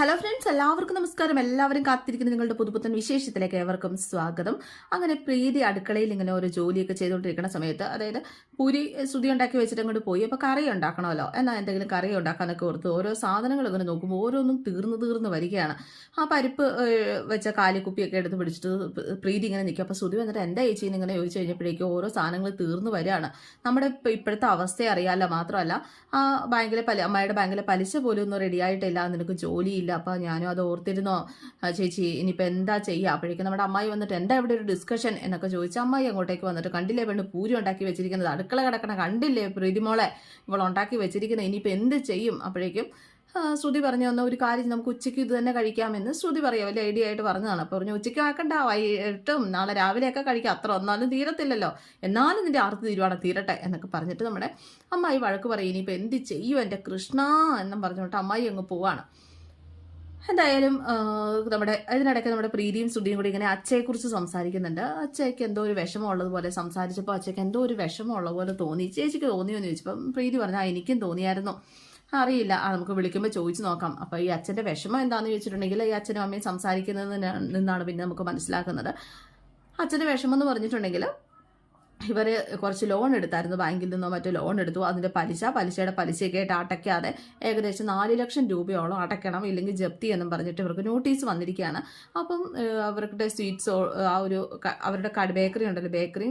Hello friends എല്ലാവർക്കും നമസ്കാരം. എല്ലാവരും കാത്തിരിക്കുന്ന നിങ്ങളുടെ പുതുപുത്തൻ വിശേഷത്തിലേക്ക് ഏവർക്കും സ്വാഗതം. അങ്ങനെ പ്രീതി അടുക്കളയിൽ ഇങ്ങനെ ഒരു ജോലിയൊക്കെ ചെയ്തുകൊണ്ടിരിക്കുന്ന സമയത്ത് അതായത് പുരി ശ്രുതി ഉണ്ടാക്കി വെച്ചിട്ട് അങ്ങോട്ട് പോയി. അപ്പോൾ കറി ഉണ്ടാക്കണമല്ലോ. എന്നാൽ എന്തെങ്കിലും കറി ഉണ്ടാക്കാനൊക്കെ ഓർത്ത് ഓരോ സാധനങ്ങൾ ഇങ്ങനെ നോക്കുമ്പോൾ ഓരോന്നും തീർന്ന് തീർന്ന് വരികയാണ്. ആ പരിപ്പ് വെച്ച കാലിക്കുപ്പിയൊക്കെ എടുത്ത് പിടിച്ചിട്ട് പ്രീതി ഇങ്ങനെ നിൽക്കും. അപ്പോൾ ശ്രുതി വന്നിട്ട് എന്താ ചേച്ചി ഇങ്ങനെ ചോദിച്ചു കഴിഞ്ഞപ്പോഴേക്കും ഓരോ സാധനങ്ങൾ തീർന്നു വരികയാണ്. നമ്മുടെ ഇപ്പ- ഇപ്പോഴത്തെ അവസ്ഥ അറിയാമല്ലോ. മാത്രമല്ല ആ ബാങ്കിലെ പലി അമ്മയുടെ ബാങ്കിലെ പലിശ പോലും ഒന്നും റെഡിയായിട്ടില്ല നിനക്ക് ജോലിയില്ല. അപ്പോൾ ഞാനും അത് ഓർത്തിരുന്നോ? ചേച്ചി ഇനിയിപ്പോൾ എന്താ ചെയ്യുക അപ്പോഴേക്കും നമ്മുടെ അമ്മായി വന്നിട്ട് എന്താ ഇവിടെ ഒരു ഡിസ്കഷൻ എന്നൊക്കെ ചോദിച്ചു അമ്മായി അങ്ങോട്ടേക്ക് വന്നിട്ട് കണ്ടില്ലേ പെണ്ണ് പൂരി ഉണ്ടാക്കി വെച്ചിരിക്കുന്നത്? അടുക്കള കിടക്കണ കണ്ടില്ലേ പ്രീതിമോളെ ഇവൾ ഉണ്ടാക്കി വെച്ചിരിക്കുന്നത്. ഇനിയിപ്പോൾ എന്ത് ചെയ്യും? അപ്പോഴേക്കും ശ്രുതി പറഞ്ഞു തന്ന ഒരു കാര്യം നമുക്ക് ഉച്ചയ്ക്ക് ഇത് തന്നെ കഴിക്കാമെന്ന് ശ്രുതി പറയാം. വലിയ ഐഡിയ ആയിട്ട് പറഞ്ഞതാണ്. അപ്പോൾ പറഞ്ഞു ഉച്ചയ്ക്ക് ആക്കണ്ട. വൈകിട്ടും നാളെ രാവിലെയൊക്കെ കഴിക്കാം. അത്ര ഒന്നാലും തീരത്തില്ലല്ലോ. എന്നാലും നിന്റെ ആർത്ത് തീരുവാണ്. തീരട്ടെ. എന്നൊക്കെ പറഞ്ഞിട്ട് നമ്മുടെ അമ്മായി വഴക്ക് പറയും. ഇനിയിപ്പോൾ എന്ത് ചെയ്യും? എന്റെ കൃഷ്ണ എന്നും പറഞ്ഞുകൊണ്ട് അമ്മായി അങ്ങ് പോവാണ്. എന്തായാലും നമ്മുടെ ഇതിനിടയ്ക്ക് നമ്മുടെ പ്രീതിയും സുധിയും കൂടി ഇങ്ങനെ അച്ഛയെക്കുറിച്ച് സംസാരിക്കുന്നുണ്ട്. അച്ഛയ്ക്ക് എന്തോ ഒരു വിഷമം ഉള്ളതുപോലെ സംസാരിച്ചപ്പോൾ അച്ഛയ്ക്ക് എന്തോ ഒരു വിഷമം ഉള്ള പോലെ തോന്നി. ചേച്ചിക്ക് തോന്നിയോ എന്ന് ചോദിച്ചപ്പം പ്രീതി പറഞ്ഞാൽ എനിക്കും തോന്നിയായിരുന്നു. അറിയില്ല. ആ നമുക്ക് വിളിക്കുമ്പോൾ ചോദിച്ചു നോക്കാം. അപ്പോൾ ഈ അച്ഛന്റെ വിഷമം എന്താണെന്ന് ചോദിച്ചിട്ടുണ്ടെങ്കിൽ ഈ അച്ഛനും അമ്മയും സംസാരിക്കുന്നതിൽ നിന്നാണ് പിന്നെ നമുക്ക് മനസ്സിലാക്കുന്നത്. അച്ഛന്റെ വിഷമം എന്ന് പറഞ്ഞിട്ടുണ്ടെങ്കിൽ ഇവർ കുറച്ച് ലോൺ എടുത്തായിരുന്നു. ബാങ്കിൽ നിന്നോ മറ്റോ ലോൺ എടുത്തു. അതിന്റെ പലിശ പലിശയുടെ പലിശയൊക്കെ ആയിട്ട് അടയ്ക്കാതെ ഏകദേശം നാല് ലക്ഷം രൂപയോളം അടയ്ക്കണം ഇല്ലെങ്കിൽ ജപ്തി എന്നും പറഞ്ഞിട്ട് ഇവർക്ക് നോട്ടീസ് വന്നിരിക്കുകയാണ്. അപ്പം അവരുടെ സ്വീറ്റ്സോ ആ ഒരു അവരുടെ ബേക്കറി ഉണ്ടല്ലോ ബേക്കറി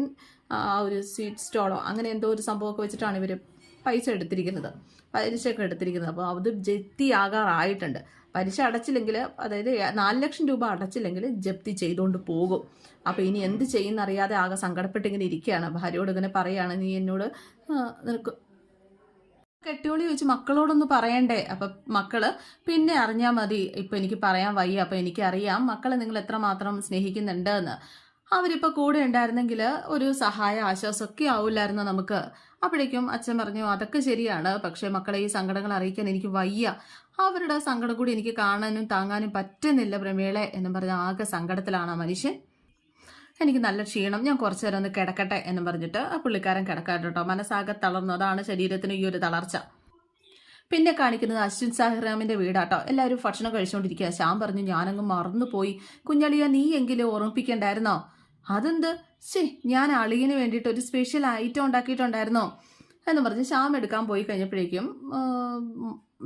ആ ഒരു സ്വീറ്റ് സ്റ്റോളോ അങ്ങനെ എന്തോ ഒരു സംഭവമൊക്കെ വെച്ചിട്ടാണ് ഇവർ പൈസ എടുത്തിരിക്കുന്നത്. പലിശയൊക്കെ എടുത്തിരിക്കുന്നത്. അപ്പോൾ അത് ജപ്തിയാകാറായിട്ടുണ്ട്. പലിശ അടച്ചില്ലെങ്കിൽ അതായത് നാല് ലക്ഷം രൂപ അടച്ചില്ലെങ്കിൽ ജപ്തി ചെയ്തുകൊണ്ട് പോകും. അപ്പോൾ ഇനി എന്ത് ചെയ്യുന്നറിയാതെ ആകെ സങ്കടപ്പെട്ടിങ്ങനെ ഇരിക്കുകയാണ്. ഭാര്യയോട് ഇങ്ങനെ പറയുകയാണ് നീ എന്നോട് നിനക്ക് കെട്ടിയോളി ചോദിച്ച് മക്കളോടൊന്ന് പറയണ്ടേ? അപ്പം മക്കൾ പിന്നെ അറിഞ്ഞാൽ മതി. ഇപ്പം എനിക്ക് പറയാൻ വയ്യ. അപ്പം എനിക്കറിയാം മക്കളെ നിങ്ങൾ എത്രമാത്രം സ്നേഹിക്കുന്നുണ്ട് എന്ന് അവരിപ്പോൾ കൂടെ ഉണ്ടായിരുന്നെങ്കിൽ ഒരു സഹായ ആശ്വാസമൊക്കെ ആവില്ലായിരുന്നു നമുക്ക്? അപ്പോഴേക്കും അച്ഛൻ പറഞ്ഞു അതൊക്കെ ശരിയാണ്. പക്ഷേ മക്കളെ ഈ സങ്കടങ്ങൾ അറിയിക്കാൻ എനിക്ക് വയ്യ. അവരുടെ സങ്കടം കൂടി എനിക്ക് കാണാനും താങ്ങാനും പറ്റുന്നില്ല പ്രമേളെ എന്നും പറഞ്ഞ ആകെ സങ്കടത്തിലാണ് ആ മനുഷ്യൻ. എനിക്ക് നല്ല ക്ഷീണം. ഞാൻ കുറച്ചു നേരം ഒന്ന് കിടക്കട്ടെ എന്നും പറഞ്ഞിട്ട് ആ പുള്ളിക്കാരൻ കിടക്കാട്ടോ കേട്ടോ. മനസ്സാകെ തളർന്നു. അതാണ് ശരീരത്തിന് ഈ ഒരു തളർച്ച. പിന്നെ കാണിക്കുന്നത് അശ്വിൻ സാഹിറാമിന്റെ വീടാട്ടോ എല്ലാവരും ഭക്ഷണം കഴിച്ചുകൊണ്ടിരിക്കുക ശ്യാം പറഞ്ഞു ഞാനങ്ങ് മറന്നുപോയി. കുഞ്ഞളിയ നീ എങ്കിലും ഓർമ്മിപ്പിക്കണ്ടായിരുന്നോ? അതെന്ത്? ശേ ഞാൻ അളിയന് വേണ്ടിയിട്ട് ഒരു സ്പെഷ്യൽ ഐറ്റം ഉണ്ടാക്കിയിട്ടുണ്ടായിരുന്നോ? എന്ന് പറഞ്ഞ് ശ്യാം എടുക്കാൻ പോയി കഴിഞ്ഞപ്പോഴേക്കും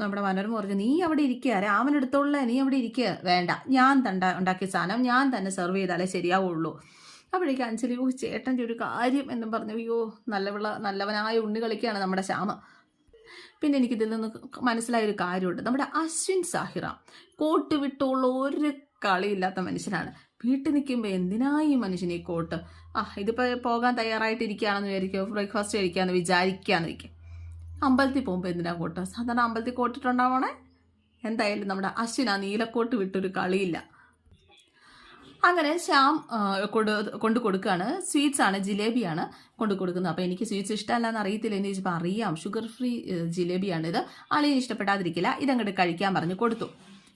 നമ്മുടെ മനോരമ പറഞ്ഞു നീ അവിടെ ഇരിക്കുക രാമൻ എടുത്തോളേ നീ അവിടെ ഇരിക്കുക വേണ്ട ഞാൻ തണ്ട ഉണ്ടാക്കിയ സാധനം ഞാൻ തന്നെ സെർവ് ചെയ്താലേ ശരിയാവുള്ളൂ. അപ്പോഴേക്കും അഞ്ചലി ഓ ചേട്ടന്റെ ഒരു കാര്യം എന്നും പറഞ്ഞു അയ്യോ നല്ലവിള നല്ലവനായ ഉണ്ണി കളിക്കുകയാണ് നമ്മുടെ ശ്യാമ. പിന്നെ എനിക്കിതിൽ നിന്ന് മനസ്സിലായ ഒരു കാര്യമുണ്ട്. നമ്മുടെ അശ്വിൻ സാഹിറ കോട്ട് വിട്ടുള്ള ഒരു കളിയില്ലാത്ത മനുഷ്യനാണ്. വീട്ടിൽ നിൽക്കുമ്പോൾ എന്തിനാ ഈ കോട്ട്? ആ ഇതിപ്പോൾ പോകാൻ തയ്യാറായിട്ടിരിക്കുകയാണെന്ന് വിചാരിക്കുക ബ്രേക്ക്ഫാസ്റ്റ് കഴിക്കാമെന്ന് വിചാരിക്കുകയെന്ന് വയ്ക്കും അമ്പലത്തിൽ പോകുമ്പോൾ എന്തിനാ കോട്ട്? സാധാരണ അമ്പലത്തിൽ കോട്ടിട്ടുണ്ടാവണേ? എന്തായാലും നമ്മുടെ അശ്വിൻ ആ നീലക്കോട്ട് വിട്ടൊരു കളിയില്ല. അങ്ങനെ ശ്യാം കൊണ്ട് കൊണ്ട് കൊടുക്കുകയാണ്. സ്വീറ്റ്സ് ആണ് ജിലേബിയാണ് കൊണ്ട് കൊടുക്കുന്നത്. അപ്പോൾ എനിക്ക് സ്വീറ്റ്സ് ഇഷ്ടമല്ല എന്ന് അറിയത്തില്ല എന്ന് ചോദിച്ചപ്പോൾ അറിയാം. ഷുഗർ ഫ്രീ ജിലേബിയാണിത്. ആളിന് ഇഷ്ടപ്പെടാതിരിക്കില്ല. ഇതങ്ങോട്ട് കഴിക്കാൻ പറഞ്ഞു കൊടുത്തു.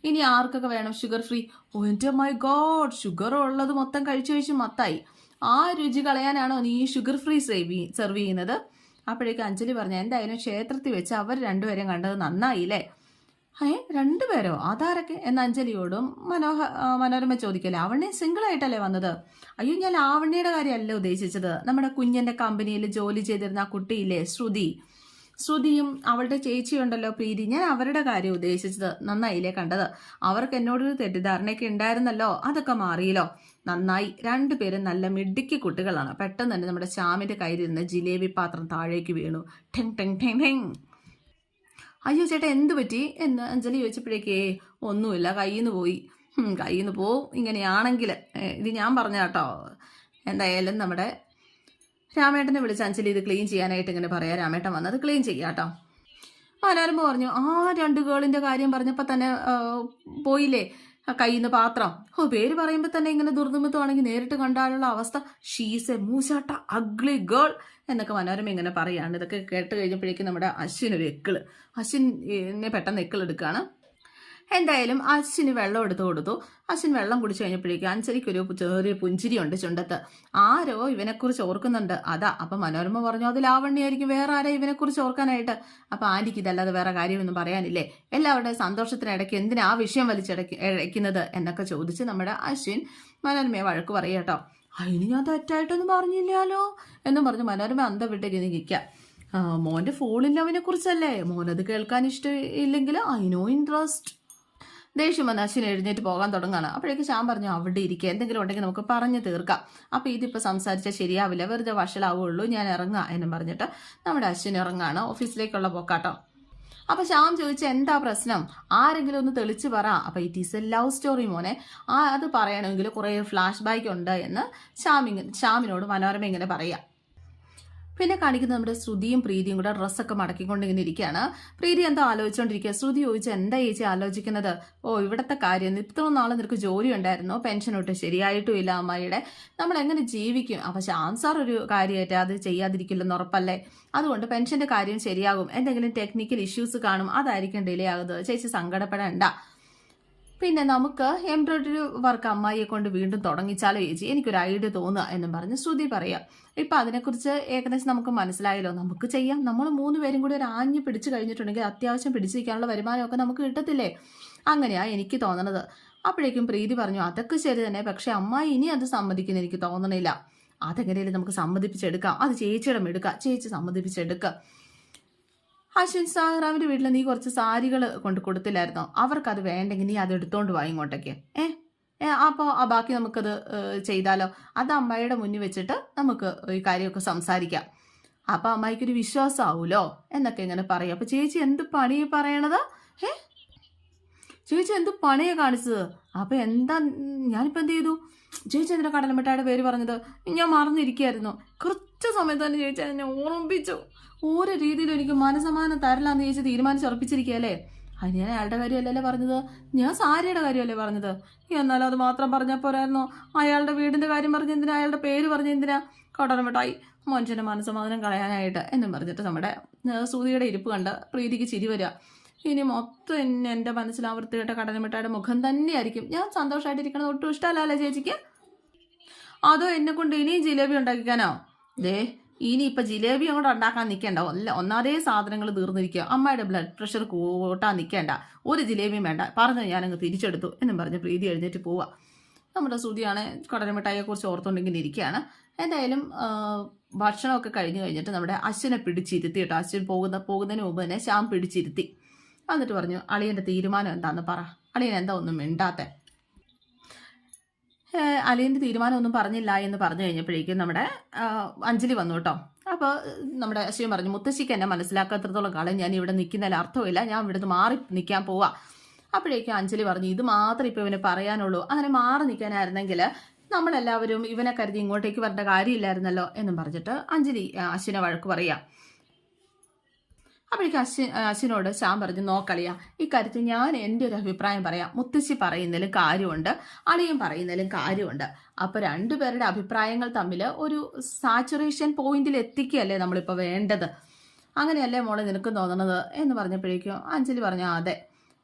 ഇനി ആർക്കൊക്കെ വേണം sugar free oh my God sugar ഉള്ളത് മൊത്തം കഴിച്ചു കഴിച്ച് മത്തായി. ആ രുചി കളയാനാണോ നീ ഷുഗർ ഫ്രീ സെർവ് സെർവ് ചെയ്യുന്നത്? അപ്പോഴേക്കും അഞ്ജലി പറഞ്ഞു എന്തായാലും ക്ഷേത്രത്തിൽ വെച്ച് അവർ രണ്ടുപേരും കണ്ടത് നന്നായി നന്നായില്ലേ? ഏ രണ്ടുപേരോ? അതാരൊക്കെ? എന്ന അഞ്ജലിയോടും മനോഹ മനോരമ ചോദിക്കല്ലേ ലാവണ്യ സിംഗിൾ ആയിട്ടല്ലേ വന്നത്? അയ്യോ ഞാൻ ലാവണ്യയുടെ കാര്യമല്ല ഉദ്ദേശിച്ചത്. നമ്മുടെ കുഞ്ഞിന്റെ കമ്പനിയിൽ ജോലി ചെയ്തിരുന്ന ആ കുട്ടിയില്ലേ ശ്രുതി. ശ്രുതിയും അവളുടെ ചേച്ചിയുണ്ടല്ലോ പ്രീതി. ഞാൻ അവരുടെ കാര്യം ഉദ്ദേശിച്ചത് നന്നായില്ലേ കണ്ടത്? അവർക്ക് എന്നോടൊരു തെറ്റിദ്ധാരണയൊക്കെ ഉണ്ടായിരുന്നല്ലോ അതൊക്കെ മാറിയല്ലോ. നന്നായി. രണ്ടുപേരും നല്ല മിടുക്കി കുട്ടികളാണ്. പെട്ടെന്ന് തന്നെ നമ്മുടെ ശ്യാമിന്റെ കയ്യിലിരുന്ന ജിലേബി പാത്രം താഴേക്ക് വീണു. ടെങ് ടെങ് ടെങ് ടെങ് അയ്യോ ചേട്ടാ എന്ത് പറ്റി? എന്ന് അഞ്ജലി ചോദിച്ചപ്പോഴേക്കേ ഒന്നുമില്ല കയ്യിൽ നിന്ന് പോയി. കയ്യിൽ നിന്ന് പോവും. ഇങ്ങനെയാണെങ്കിൽ ഇത് ഞാൻ പറഞ്ഞ കേട്ടോ എന്തായാലും നമ്മുടെ രാമേട്ടനെ വിളിച്ച് അഞ്ജലി ഇത് ക്ലീൻ ചെയ്യാനായിട്ട് ഇങ്ങനെ പറയാം. രാമേട്ടൻ വന്നത് ക്ലീൻ ചെയ്യാട്ടോ. മനോരമ പറഞ്ഞു ആ രണ്ട് ഗേളിന്റെ കാര്യം പറഞ്ഞപ്പോൾ തന്നെ പോയില്ലേ? കയ്യിൽ നിന്ന് പാത്രം. ഓ പേര് പറയുമ്പോൾ തന്നെ ഇങ്ങനെ ദുർനിമിത്തമാണെങ്കിൽ നേരിട്ട് കണ്ടാലുള്ള അവസ്ഥ ഷീസ് എ മൂശാട്ട അഗ്ലി ഗേൾ എന്നൊക്കെ മനോരമ ഇങ്ങനെ പറയാണ്. ഇതൊക്കെ കേട്ട് കഴിഞ്ഞപ്പോഴേക്കും നമ്മുടെ അശ്വിൻ ഒരു എക്കിൾ അശ്വിൻ എന്നെ പെട്ടെന്ന് എക്കിൾ എടുക്കുകയാണ് എന്തായാലും അശ്വിന് വെള്ളം എടുത്തു കൊടുത്തു. അശ്വിൻ വെള്ളം കുടിച്ചു കഴിഞ്ഞപ്പോഴേക്കും അഞ്ചലിക്ക് ഒരു ചെറിയ പുഞ്ചിരിയുണ്ട് ചുണ്ടത്ത്. ആരോ ഇവനെക്കുറിച്ച് ഓർക്കുന്നുണ്ട്. അതാ അപ്പം മനോരമ പറഞ്ഞു അത് ലാവണ്യായിരിക്കും. വേറെ ആരാ ഇവനെക്കുറിച്ച് ഓർക്കാനായിട്ട്? അപ്പം ആന്റിക്ക് ഇതല്ലാതെ വേറെ കാര്യമൊന്നും പറയാനില്ലേ? എല്ലാവരുടെയും സന്തോഷത്തിനിടയ്ക്ക് എന്തിനാ ആ വിഷയം വലിച്ചടക്കി ഇഴയ്ക്കുന്നത് എന്നൊക്കെ ചോദിച്ച് നമ്മുടെ അശ്വിൻ മനോരമയെ വഴക്ക് പറയട്ടോ അതിന് ഞാൻ തെറ്റായിട്ടൊന്നും പറഞ്ഞില്ലാലോ എന്നും പറഞ്ഞ് മനോരമ അന്തം വിട്ടേക്ക് നിൽക്കുക മോന്റെ ഫോണിൽ അവനെ കുറിച്ചല്ലേ മോനത് കേൾക്കാൻ ഇഷ്ടമില്ലെങ്കിൽ നോ ഇൻട്രസ്റ്റ്. ദേഷ്യം വന്ന് അശ്വിൻ എഴുന്നേറ്റ് പോകാൻ തുടങ്ങാണ്. അപ്പോഴേക്ക് ശ്യാം പറഞ്ഞു അവിടെ ഇരിക്കുക എന്തെങ്കിലും ഉണ്ടെങ്കിൽ നമുക്ക് പറഞ്ഞു തീർക്കാം. അപ്പോൾ ഇതിപ്പോൾ സംസാരിച്ചാൽ ശരിയാവില്ല. വെറുതെ വഷളാവുള്ളൂ. ഞാൻ ഇറങ്ങാം എന്നും പറഞ്ഞിട്ട് നമ്മുടെ അശ്വിൻ ഇറങ്ങാണ് ഓഫീസിലേക്കുള്ള പോക്കാട്ടോ. അപ്പൊ ശ്യാം ചോദിച്ച എന്താ പ്രശ്നം? ആരെങ്കിലും ഒന്ന് തെളിച്ച് പറ. അപ്പൊ it is a love story മോനെ. ആ അത് പറയണമെങ്കിൽ കുറെ ഫ്ലാഷ് ബാക്ക് ഉണ്ട് എന്ന് ശ്യാമിങ് ശ്യാമിനോട് മനോരമ ഇങ്ങനെ പറയാം. പിന്നെ കാണിക്കുന്നത് നമ്മുടെ ശ്രുതിയും പ്രീതിയും കൂടെ ഡ്രസ്സൊക്കെ മടക്കിക്കൊണ്ട് ഇങ്ങനെ ഇരിക്കുകയാണ് പ്രീതി എന്തോ ആലോചിച്ചുകൊണ്ടിരിക്കുക ശ്രുതി ചോദിച്ചു എന്താ ചേച്ചി ആലോചിക്കുന്നത്? ഓ ഇവിടത്തെ കാര്യം. ഇത്രയും നാളെ നിനക്ക് ജോലി ഉണ്ടായിരുന്നോ? പെൻഷൻ ഒട്ട് ശരിയായിട്ടും ഇല്ല അമ്മായിയുടെ നമ്മൾ എങ്ങനെ ജീവിക്കും അപ്പൊ ശ്യാം ഒരു കാര്യമായിട്ട് അത് ചെയ്യാതിരിക്കില്ലെന്ന് ഉറപ്പല്ലേ? അതുകൊണ്ട് പെൻഷന്റെ കാര്യം ശരിയാകും. എന്തെങ്കിലും ടെക്നിക്കൽ ഇഷ്യൂസ് കാണും. അതായിരിക്കും ഡിലേ ആകുന്നത്. ചേച്ചി സങ്കടപ്പെടേണ്ട. പിന്നെ നമുക്ക് എംബ്രോയിഡറി വർക്ക് അമ്മായിയെ കൊണ്ട് വീണ്ടും തുടങ്ങിച്ചാലോ ചേച്ചി? എനിക്കൊരു ഐഡിയ തോന്നുക എന്നും പറഞ്ഞ് ശ്രുതി പറയാം. ഇപ്പൊ അതിനെക്കുറിച്ച് ഏകദേശം നമുക്ക് മനസ്സിലായല്ലോ. നമുക്ക് ചെയ്യാം. നമ്മൾ മൂന്ന് പേരും കൂടി ഒരു ആഞ്ഞ് പിടിച്ചു കഴിഞ്ഞിട്ടുണ്ടെങ്കിൽ അത്യാവശ്യം പിടിച്ചിരിക്കാനുള്ള വരുമാനമൊക്കെ നമുക്ക് കിട്ടത്തില്ലേ? അങ്ങനെയാ എനിക്ക് തോന്നണത്. അപ്പോഴേക്കും പ്രീതി പറഞ്ഞു അതൊക്കെ ശരി തന്നെ. പക്ഷെ അമ്മായി ഇനി അത് സമ്മതിക്കുന്ന എനിക്ക് തോന്നണില്ല. അതെങ്ങനെയാലും നമുക്ക് സമ്മതിപ്പിച്ചെടുക്കാം. അത് ചേച്ചിയുടെ എടുക്കാം ചേച്ചി സമ്മതിപ്പിച്ചെടുക്കാം. അശ്വിൻ സാറാമിന്റെ വീട്ടിൽ നീ കുറച്ച് സാരികൾ കൊണ്ട് കൊടുത്തില്ലായിരുന്നോ? അത് വേണ്ടെങ്കിൽ നീ അത് എടുത്തോണ്ട് വാ ഇങ്ങോട്ടേക്ക്. ഏ? അപ്പോൾ ആ ബാക്കി നമുക്കത് ചെയ്താലോ? അത് അമ്മായിയുടെ മുന്നിൽ വെച്ചിട്ട് നമുക്ക് ഈ കാര്യമൊക്കെ സംസാരിക്കാം. അപ്പൊ അമ്മായിക്കൊരു വിശ്വാസമാവൂലോ? എന്നൊക്കെ ഇങ്ങനെ പറയും. അപ്പൊ ചേച്ചി എന്ത് പണി പറയണത്? ഏ? ചേച്ചി എന്ത് പണിയാ കാണിച്ചത്? അപ്പൊ എന്താ ഞാനിപ്പോ എന്ത് ചെയ്തു? ചേച്ചി എന്തിനാ കടലമിട്ടായുടെ പേര് പറഞ്ഞത്? ഞാൻ മറന്നിരിക്കുകയായിരുന്നു കൃത്യസമയത്ത് തന്നെ ചേച്ചി എന്നെ ഓർമ്മിപ്പിച്ചു. ഓരോ രീതിയിലും എനിക്ക് മനസമാനം തരലാന്ന് ചേച്ചി തീരുമാനിച്ചുറപ്പിച്ചിരിക്കുകയല്ലേ അത് ഞാൻ അയാളുടെ കാര്യമല്ലല്ലേ പറഞ്ഞത്? ഞാൻ സാരിയുടെ കാര്യമല്ലേ പറഞ്ഞത്? എന്നാലും അത് മാത്രം പറഞ്ഞാൽ പോരായിരുന്നോ? അയാളുടെ വീടിന്റെ കാര്യം പറഞ്ഞെന്തിനാ അയാളുടെ പേര് പറഞ്ഞെന്തിനാ കടലമിട്ടായി. മനുഷ്യന്റെ മനസമാധാനം കളയാനായിട്ട് എന്നും പറഞ്ഞിട്ട് നമ്മുടെ സൂതിയുടെ ഇരിപ്പ് കണ്ട് പ്രീതിക്ക് ചിരി വരിക. ഇനി മൊത്തം എന്നെ എന്റെ മനസ്സിൽ ആ കടന കടലമിട്ടായുടെ മുഖം തന്നെയായിരിക്കും. ഞാൻ സന്തോഷമായിട്ടിരിക്കണത് ഒട്ടും ഇഷ്ടമല്ലല്ലേ ചേച്ചിക്ക്? അതോ എന്നെ കൊണ്ട് ഇനിയും ജിലേബി ഉണ്ടാക്കിക്കാനോ? ദേ ഇനി ഇപ്പൊ ജിലേബി അങ്ങോട്ട് ഉണ്ടാക്കാൻ നിൽക്കേണ്ട അല്ല ഒന്നാതേ സാധനങ്ങൾ തീർന്നിരിക്കുക. അമ്മയുടെ ബ്ലഡ് പ്രഷർ കൂട്ടാൻ നിൽക്കേണ്ട ഒരു ജിലേബിയും വേണ്ട. പറഞ്ഞു ഞാനങ്ങ് തിരിച്ചെടുത്തു എന്നും പറഞ്ഞ് പ്രീതി എഴുന്നേറ്റ് പോവുക നമ്മുടെ സുതിയാണ് കടലമിഠായിയെ കുറിച്ച് ഓർത്തുണ്ടെങ്കിൽ ഇരിക്കുകയാണ്. എന്തായാലും ഭക്ഷണമൊക്കെ കഴിഞ്ഞു കഴിഞ്ഞിട്ട് നമ്മുടെ അശ്വിനെ പിടിച്ചിരുത്തി കേട്ടോ. അശ്വിൻ പോകുന്ന പോകുന്നതിന് മുമ്പ് തന്നെ ശ്യാം പിടിച്ചിരുത്തി. എന്നിട്ട് പറഞ്ഞു അളിയന്റെ തീരുമാനം എന്താന്ന് പറ. അളിയൻ എന്താ ഒന്നും മിണ്ടാത്ത? അളിയന്റെ തീരുമാനം ഒന്നും പറഞ്ഞില്ല എന്ന് പറഞ്ഞു കഴിഞ്ഞപ്പോഴേക്കും നമ്മുടെ അഞ്ജലി വന്നു കേട്ടോ. അപ്പോൾ നമ്മുടെ അശ്വിൻ പറഞ്ഞു മുത്തശ്ശിക്ക് എന്നെ മനസ്സിലാക്കാത്തത്തോളം കാലം ഞാൻ ഇവിടെ നിൽക്കുന്നതിൽ അർത്ഥമില്ല. ഞാൻ ഇവിടുന്ന് മാറി നിൽക്കാൻ പോവാ. അപ്പോഴേക്കും അഞ്ജലി പറഞ്ഞു ഇത് മാത്രം ഇപ്പോൾ ഇവന് പറയാനുള്ളൂ. അങ്ങനെ മാറി നിൽക്കാനായിരുന്നെങ്കിൽ നമ്മളെല്ലാവരും ഇവനെ കരുതി ഇങ്ങോട്ടേക്ക് വരേണ്ട കാര്യമില്ലായിരുന്നല്ലോ എന്നും പറഞ്ഞിട്ട് അഞ്ജലി അശ്വിനെ വഴക്ക് പറയാം. അപ്പോഴേക്കും അശ്വിൻ അശ്വിനോട് ശ്യാം പറഞ്ഞു നോക്കളിയ ഇക്കാര്യത്തിൽ ഞാൻ എന്റെ ഒരു അഭിപ്രായം പറയാം. മുത്തശ്ശി പറയുന്നതിലും കാര്യമുണ്ട് അളിയും പറയുന്നതിലും കാര്യമുണ്ട്. അപ്പോൾ രണ്ടുപേരുടെ അഭിപ്രായങ്ങൾ തമ്മിൽ ഒരു സാച്ചുറേഷൻ പോയിന്റിൽ എത്തിക്കുകയല്ലേ നമ്മളിപ്പോൾ വേണ്ടത്? അങ്ങനെയല്ലേ മോളെ നിനക്ക് തോന്നണത്? എന്ന് പറഞ്ഞപ്പോഴേക്കും അഞ്ജലി പറഞ്ഞു അതെ.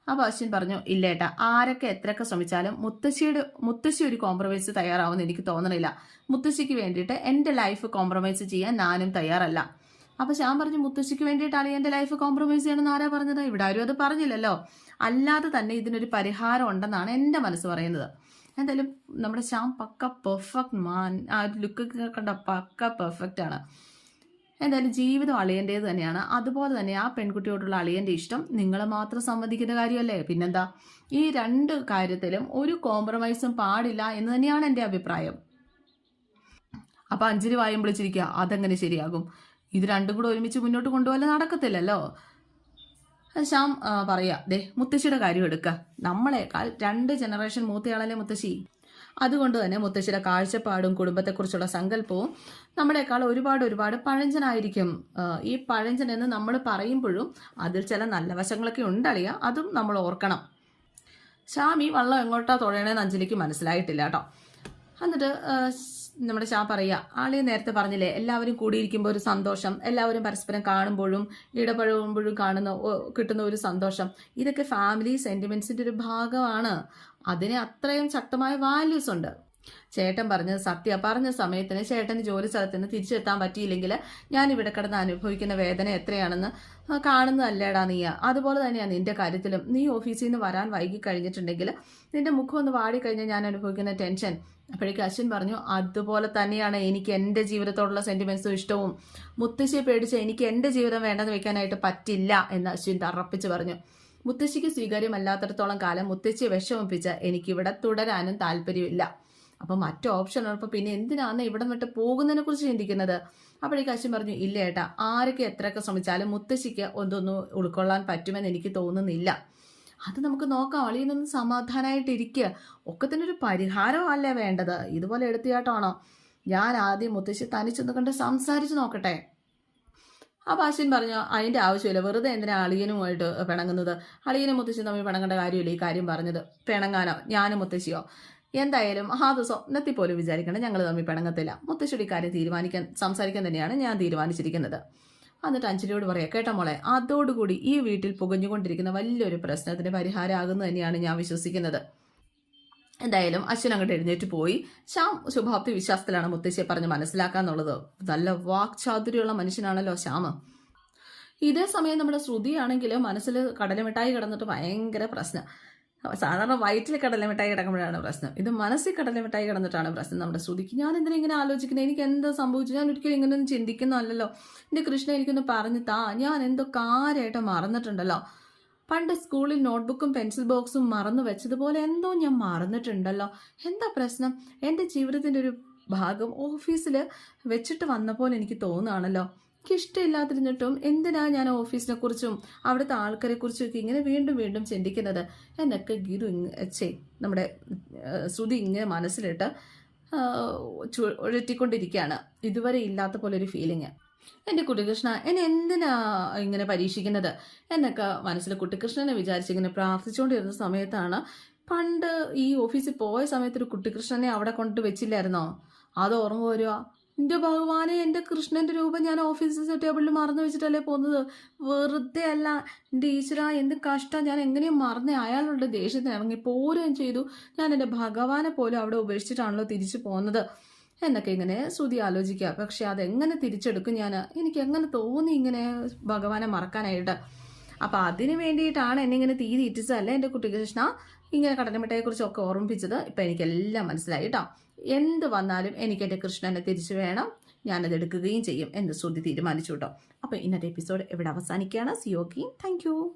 അപ്പോൾ അശ്വിൻ പറഞ്ഞു ഇല്ലേട്ടാ ആരൊക്കെ എത്രയൊക്കെ ശ്രമിച്ചാലും മുത്തശ്ശിയുടെ മുത്തശ്ശി ഒരു കോംപ്രമൈസ് തയ്യാറാവുമെന്ന് എനിക്ക് തോന്നണില്ല. മുത്തശ്ശിക്ക് വേണ്ടിയിട്ട് എന്റെ ലൈഫ് കോംപ്രമൈസ് ചെയ്യാൻ ഞാനും തയ്യാറല്ല. അപ്പൊ ശ്യാം പറഞ്ഞു മുത്തശ്ശിക്ക് വേണ്ടിയിട്ടാണ് അളിയന്റെ ലൈഫ് കോംപ്രമൈസ് ചെയ്യണമെന്ന് ആരാ പറഞ്ഞത്? ഇവിടെ ആരും അത് പറഞ്ഞില്ലല്ലോ. അല്ലാതെ തന്നെ ഇതിനൊരു പരിഹാരം ഉണ്ടെന്നാണ് എന്റെ മനസ്സ് പറയുന്നത്. എന്തായാലും നമ്മുടെ ശ്യാം പക്ക പെർഫെക്റ്റ് മാൻ ആ ലുക്ക് കണ്ട പക്ക പെർഫെക്റ്റ് ആണ്. എന്തായാലും ജീവിതം അളിയന്റേത് തന്നെയാണ്. അതുപോലെ തന്നെ ആ പെൺകുട്ടിയോടുള്ള അളിയന്റെ ഇഷ്ടം നിങ്ങൾ മാത്രം സമ്മതിക്കുന്ന കാര്യമല്ലേ? പിന്നെന്താ? ഈ രണ്ട് കാര്യത്തിലും ഒരു കോംപ്രമൈസും പാടില്ല എന്ന് തന്നെയാണ് എന്റെ അഭിപ്രായം. അപ്പൊ അഞ്ചിരി വായും വിളിച്ചിരിക്കുക. അതങ്ങനെ ശരിയാകും? ഇത് രണ്ടും കൂടെ ഒരുമിച്ച് മുന്നോട്ട് കൊണ്ടുപോകാൻ നടക്കത്തില്ലല്ലോ. ശ്യാം പറയാ. ദേ മുത്തശ്ശിയുടെ കാര്യം എടുക്കുക നമ്മളെക്കാൾ രണ്ട് ജനറേഷൻ മൂത്തയാളല്ലേ മുത്തശ്ശി? അതുകൊണ്ട് തന്നെ മുത്തശ്ശിയുടെ കാഴ്ചപ്പാടും കുടുംബത്തെക്കുറിച്ചുള്ള സങ്കല്പവും നമ്മളെക്കാൾ ഒരുപാട് ഒരുപാട് പഴഞ്ചനായിരിക്കും. ഈ പഴഞ്ചൻ എന്ന് നമ്മൾ പറയുമ്പോഴും അതിൽ ചില നല്ല വശങ്ങളൊക്കെ ഉണ്ടളിയ അതും നമ്മൾ ഓർക്കണം. ശ്യാം ഈ വള്ളം എങ്ങോട്ടാ തുഴയണേന്ന് അഞ്ജലിക്ക് മനസ്സിലായിട്ടില്ല കേട്ടോ. എന്നിട്ട് നമ്മുടെ ഷാ പറയുക ആളി നേരത്തെ പറഞ്ഞില്ലേ എല്ലാവരും കൂടിയിരിക്കുമ്പോൾ ഒരു സന്തോഷം എല്ലാവരും പരസ്പരം കാണുമ്പോഴും ഇടപഴകുമ്പോഴും കാണുന്ന കിട്ടുന്ന ഒരു സന്തോഷം. ഇതൊക്കെ ഫാമിലി സെന്റിമെന്റ്സിന്റെ ഒരു ഭാഗമാണ്. അതിന് അത്രയും ശക്തമായ വാല്യൂസ് ഉണ്ട്. ചേട്ടൻ പറഞ്ഞത് സത്യ. പറഞ്ഞ സമയത്തിന് ചേട്ടന് ജോലി സ്ഥലത്ത് നിന്ന് തിരിച്ചെത്താൻ പറ്റിയില്ലെങ്കിൽ ഞാൻ ഇവിടെ കിടന്ന് അനുഭവിക്കുന്ന വേദന എത്രയാണെന്ന് കാണുന്നതല്ലേടാ നീ അതുപോലെ തന്നെയാണ് നിന്റെ കാര്യത്തിലും. നീ ഓഫീസിൽ നിന്ന് വരാൻ വൈകി കഴിഞ്ഞിട്ടുണ്ടെങ്കിൽ നിന്റെ മുഖം ഒന്ന് വാടിക്കഴിഞ്ഞാൽ ഞാൻ അനുഭവിക്കുന്ന ടെൻഷൻ. അപ്പോഴേക്കും അശ്വിൻ പറഞ്ഞു അതുപോലെ തന്നെയാണ് എനിക്ക് എന്റെ ജീവിതത്തോടുള്ള സെന്റിമെൻസും ഇഷ്ടവും. മുത്തശ്ശിയെ പേടിച്ച് എനിക്ക് എന്റെ ജീവിതം വേണ്ടെന്ന് വെക്കാനായിട്ട് പറ്റില്ല എന്ന് അശ്വിൻ തറപ്പിച്ച് പറഞ്ഞു. മുത്തശ്ശിക്ക് സ്വീകാര്യമല്ലാത്തടത്തോളം കാലം മുത്തശ്ശിയെ വിഷമിപ്പിച്ച് എനിക്കിവിടെ തുടരാനും താല്പര്യമില്ല. അപ്പം മറ്റു ഓപ്ഷൻ ഉള്ളപ്പോൾ പിന്നെ എന്തിനാണ് ഇവിടെ വിട്ട് പോകുന്നതിനെ കുറിച്ച് ചിന്തിക്കുന്നത്? അപ്പോഴേക്ക് അശ്വിൻ പറഞ്ഞു ഇല്ല ഏട്ടാ ആരൊക്കെ എത്രയൊക്കെ ശ്രമിച്ചാലും മുത്തശ്ശിക്ക് ഒന്നൊന്നും ഉൾക്കൊള്ളാൻ പറ്റുമെന്ന് എനിക്ക് തോന്നുന്നില്ല. അത് നമുക്ക് നോക്കാം അളിയനൊന്ന് സമാധാനമായിട്ടിരിക്കുക ഒക്കത്തിനൊരു പരിഹാരമല്ലേ വേണ്ടത്? ഇതുപോലെ എടുത്തിയാട്ടാണോ ഞാൻ ആദ്യം മുത്തശ്ശി തനിച്ചൊന്ന് കണ്ട് സംസാരിച്ച് നോക്കട്ടെ. അപ്പോൾ അശ്വിൻ പറഞ്ഞു അതിന്റെ ആവശ്യമില്ല വെറുതെ എന്തിനാ അളിയനുമായിട്ട് പിണങ്ങുന്നത്? അളിയനും മുത്തശ്ശിയും തമ്മിൽ പിണങ്ങേണ്ട കാര്യമില്ല ഈ കാര്യം പറഞ്ഞത്. പിണങ്ങാനോ? ഞാനും മുത്തശ്ശിയോ? എന്തായാലും അത് സ്വപ്നത്തിൽ പോലും വിചാരിക്കണം ഞങ്ങൾ തമ്മിൽ പിണങ്ങത്തില്ല. മുത്തശ്ശിയുടെ കാര്യം തീരുമാനിക്കാൻ സംസാരിക്കാൻ തന്നെയാണ് ഞാൻ തീരുമാനിച്ചിരിക്കുന്നത്. എന്നിട്ട് അഞ്ജലിയോട് പറയാം കേട്ട മോളെ അതോടുകൂടി ഈ വീട്ടിൽ പുകഞ്ഞുകൊണ്ടിരിക്കുന്ന വലിയൊരു പ്രശ്നത്തിന് പരിഹാരമാകുന്നു തന്നെയാണ് ഞാൻ വിശ്വസിക്കുന്നത്. എന്തായാലും അശ്വിൻ അങ്ങോട്ട് എഴുന്നേറ്റ് പോയി. ശ്യാം ശുഭാപ്തി വിശ്വാസത്തിലാണ് മുത്തശ്ശിയെ പറഞ്ഞ് മനസ്സിലാക്കാന്നുള്ളത്. നല്ല വാക്ചാതുര്യമുള്ള മനുഷ്യനാണല്ലോ ശ്യാം. ഇതേ സമയം നമ്മുടെ ശ്രുതിയാണെങ്കിൽ മനസ്സിൽ കടലമിട്ടായി കിടന്നിട്ട് ഭയങ്കര പ്രശ്നം. സാധാരണ വയറ്റിൽ കടലമിഠായി കിടക്കുമ്പോഴാണ് പ്രശ്നം. ഇത് മനസ്സിൽ കടലമിഠായി കിടന്നിട്ടാണ് പ്രശ്നം. നമ്മുടെ ശ്രുതിക്ക് ഞാൻ എന്തിനാ ഇങ്ങനെ ആലോചിക്കുന്നത് എനിക്ക് എന്താ സംഭവിച്ചു? ഞാൻ ഒരിക്കലും ഇങ്ങനെയൊന്നും ചിന്തിക്കുന്നല്ലോ എന്റെ കൃഷ്ണ എനിക്കൊന്ന് പറഞ്ഞു താ. ഞാൻ എന്തോ കാര്യമായിട്ട് മറന്നിട്ടുണ്ടല്ലോ. പണ്ട് സ്കൂളിൽ നോട്ട്ബുക്കും പെൻസിൽ ബോക്സും മറന്നു വെച്ചതുപോലെ എന്തോ ഞാൻ മറന്നിട്ടുണ്ടല്ലോ. എന്താ പ്രശ്നം? എന്റെ ജീവിതത്തിന്റെ ഒരു ഭാഗം ഓഫീസിൽ വെച്ചിട്ട് വന്ന പോലെ എനിക്ക് തോന്നുകയാണല്ലോ. എനിക്ക് ഇഷ്ടമില്ലാതിരുന്നിട്ടും എന്തിനാ ഞാൻ ഓഫീസിനെ കുറിച്ചും അവിടുത്തെ ആൾക്കാരെ കുറിച്ചും ഒക്കെ ഇങ്ങനെ വീണ്ടും വീണ്ടും ചിന്തിക്കുന്നത്? എന്നൊക്കെ ഗിരു ഛേ, നമ്മുടെ ശ്രുതി ഇങ്ങനെ മനസ്സിലിട്ട് ചു- ഇതുവരെ ഇല്ലാത്ത പോലെ ഒരു ഫീലിങ് എന്റെ കുട്ടികൃഷ്ണ എന്നെ എന്തിനാ ഇങ്ങനെ പരീക്ഷിക്കുന്നത്? എന്നൊക്കെ മനസ്സിൽ കുട്ടികൃഷ്ണനെ വിചാരിച്ചിങ്ങനെ പ്രാർത്ഥിച്ചുകൊണ്ടിരുന്ന സമയത്താണ് പണ്ട് ഈ ഓഫീസിൽ പോയ സമയത്ത് ഒരു കുട്ടികൃഷ്ണനെ അവിടെ കൊണ്ട് വെച്ചില്ലായിരുന്നോ? അത് ഓർമ്മ വരുക എന്റെ ഭഗവാനെ എന്റെ കൃഷ്ണന്റെ രൂപം ഞാൻ ഓഫീസ് ടേബിളിൽ മറന്നു വെച്ചിട്ടല്ലേ പോകുന്നത്? വെറുതെ അല്ല. എന്റെ ഈശ്വര എന്ത് കഷ്ടം. ഞാൻ എങ്ങനെയും മറന്നേ. അയാളുടെ ദേഷ്യത്തിന് ഇറങ്ങി പോരുകയും ചെയ്തു. ഞാൻ എന്റെ ഭഗവാനെ പോലും അവിടെ ഉപേക്ഷിച്ചിട്ടാണല്ലോ തിരിച്ചു പോകുന്നത്. എന്നൊക്കെ ഇങ്ങനെ ശ്രുതി ആലോചിക്കുക. പക്ഷെ അതെങ്ങനെ തിരിച്ചെടുക്കും ഞാൻ എനിക്ക് എങ്ങനെ തോന്നി ഇങ്ങനെ ഭഗവാനെ മറക്കാനായിട്ട്? അപ്പം അതിന് വേണ്ടിയിട്ടാണ് എന്നെ ഇങ്ങനെ തീ തീറ്റിച്ചതല്ലേ എന്റെ കുട്ടികൃഷ്ണ ഇങ്ങനെ കടനമിട്ടയെക്കുറിച്ചൊക്കെ ഓർമ്മിപ്പിച്ചത്. ഇപ്പം എനിക്കെല്ലാം മനസ്സിലായി കേട്ടോ എന്ത് വന്നാലും എനിക്ക് എന്റെ കൃഷ്ണനെ തിരിച്ചു വേണം. ഞാനത് എടുക്കുകയും ചെയ്യും എന്ന് ശ്രുതി തീരുമാനിച്ചു കേട്ടോ. അപ്പോൾ ഇന്നത്തെ എപ്പിസോഡ് ഇവിടെ അവസാനിക്കുകയാണ്. സിയോക്കി താങ്ക് യു